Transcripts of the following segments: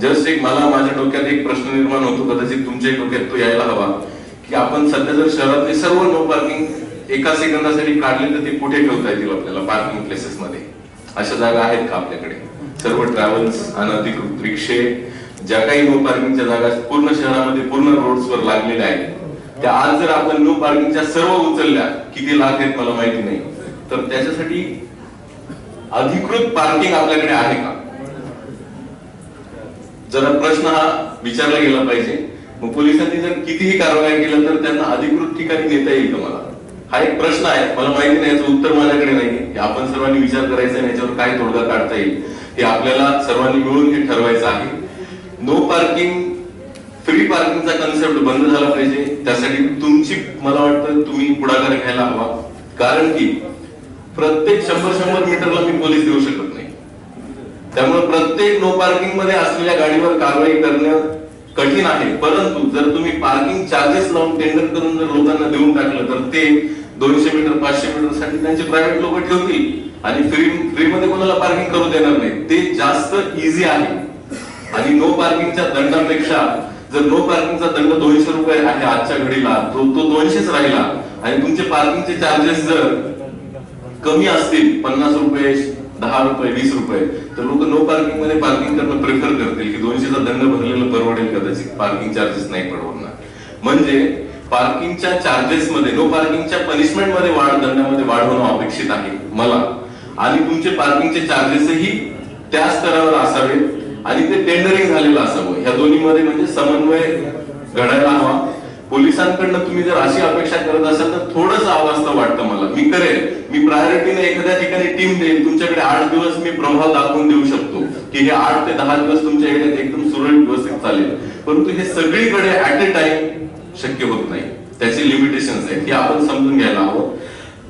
Just एक मला माझ्या डोक्यात एक प्रश्न निर्माण होतो कदाचित तुमच्या डोक्यात तो यायला हवा की आपण सध्या जर शहरातले सर्व नो पार्किंग एका सेकंदासाठी काढले तर ते कुठे ठेवता येतील आपल्याला पार्किंग प्लेसेस मध्ये? अशा जागा आहेत का आपल्याकडे? सर्व ट्रॅव्हल्स अनधिकृत रिक्षे ज्या काही नो पार्किंगच्या जागा पूर्ण शहरामध्ये पूर्ण रोड्सवर लागलेल्या आहेत त्या आज जर आपण नो पार्किंगच्या सर्व उचलल्या किती लाख आहेत मला माहिती नाही. तर त्याच्यासाठी अधिकृत पार्किंग आपल्याकडे आहे का? जरा प्रश्न हा विचारला गेला पाहिजे. मग पोलिसांनी जर कितीही कारवाई केलं तर त्यांना अधिकृत ठिकाणी नेता येईल का मला? हा एक प्रश्न आहे. मला माहिती नाही याचं उत्तर माझ्याकडे नाही. आपण सर्वांनी विचार करायचा आणि याच्यावर काय तोडगा काढता येईल हे आपल्याला सर्वांनी मिळून हे ठरवायचं आहे. नो पार्किंग फ्री पार्किंगचा कन्सेप्ट बंद झाला पाहिजे. त्यासाठी तुमची मला वाटतं तुम्ही पुढाकार घ्यायला हवा. कारण की प्रत्येक शंभर शंभर मीटरला मी पोलीस देऊ शकत त्यामुळे प्रत्येक नो पार्किंगमध्ये असलेल्या गाडीवर कारवाई करणं कठीण आहे. परंतु जर तुम्ही पार्किंग चार्जेस लावून टेंडर करून जर लोकांना देऊन टाकलं तर ते दोनशे मीटर पाचशे मीटरसाठी त्यांचे प्रायव्हेट लोक ठेवतील. आणि फ्री फ्री मध्ये कोणाला पार्किंग करू देणार नाही. ते जास्त इझी आहे. आणि नो पार्किंगच्या दंडापेक्षा जर नो पार्किंगचा दंड दोनशे रुपये आहे आजच्या घडीला तो तो दोनशेच राहिला. आणि तुमचे पार्किंगचे चार्जेस जर कमी असतील पन्नास रुपये दहा रुपये वीस रुपये. तर लोक नो पार्किंगमध्ये पार्किंग करणं प्रेफर करतील की दोनशेचा दंड भरलेलं परवडेल कदाचित. पार्किंग चार्जेस नाही परवडणार म्हणजे पार्किंगच्या चार्जेस मध्ये नो पार्किंगच्या पनिशमेंटमध्ये वाढ दंडामध्ये वाढ होणं अपेक्षित आहे मला. आणि तुमचे पार्किंगचे चार्जेसही त्या स्तरावर असावे आणि ते टेंडरिंग झालेलं असावं. ह्या दोन्ही मध्ये म्हणजे समन्वय घडायला हवा. पोलिसांकडनं तुम्ही जर अशी अपेक्षा करत असाल तर थोडंसं आवाजतं वाटतं मला. मी करेन. मी प्रायोरिटीने एखाद्या ठिकाणी टीम देईल तुमच्याकडे आठ दिवस मी प्रभाव दाखवून देऊ शकतो. की हे आठ ते दहा दिवस तुमच्या एरियात एकदम सुरळीत व्यवस्थित चालेल. परंतु हे सगळीकडे ऍट अ टाइम शक्य होत नाही. त्याचे लिमिटेशन आहेत. हे आपण समजून घ्यायला हवं.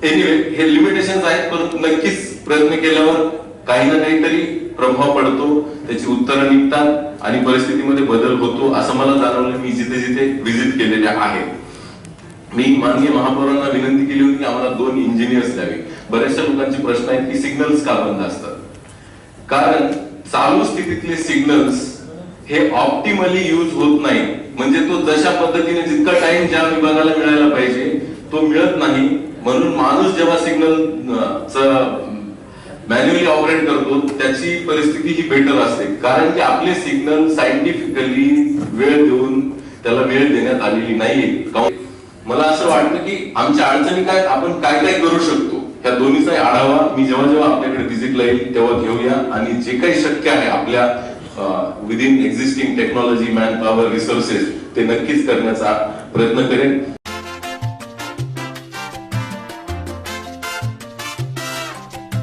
एनिवे हे लिमिटेशन आहेत. परंतु नक्कीच प्रयत्न केल्यावर काही ना काहीतरी प्रभाव पडतो. त्याची उत्तरं निघतात आणि परिस्थितीमध्ये बदल होतो असं मला जाणवलं. मी जिथे जिथे व्हिजिट केलेल्या आहेत मी माननीय महापौरांना विनंती केली होती की आम्हाला दोन इंजिनियर्स द्यावे. बऱ्याचशा लोकांचे प्रश्न आहेत की सिग्नल्स का बंद असतात? कारण चालू स्थितीतले सिग्नल्स हे ऑप्टिमली युज होत नाही म्हणजे तो जशा पद्धतीने जितका टाइम ज्या विभागाला मिळायला पाहिजे तो मिळत नाही. म्हणून माणूस जेव्हा सिग्नल मॅन्युअली ऑपरेट करतो त्याची परिस्थिती ही बेटर असते. कारण की आपले सिग्नल सायंटिफिकली वेळ देऊन त्याला वेळ देण्यात आलेली नाहीये. मला असं वाटतं की आमच्या अडचणी काय आपण काय काय करू शकतो त्या दोन्हीचा आढावा मी जेव्हा जेव्हा आपल्याकडे व्हिजिटला येईल तेव्हा घेऊया. आणि जे काही शक्य आहे आपल्या within existing technology man power resources ते नक्कीच करण्याचा प्रयत्न करेन.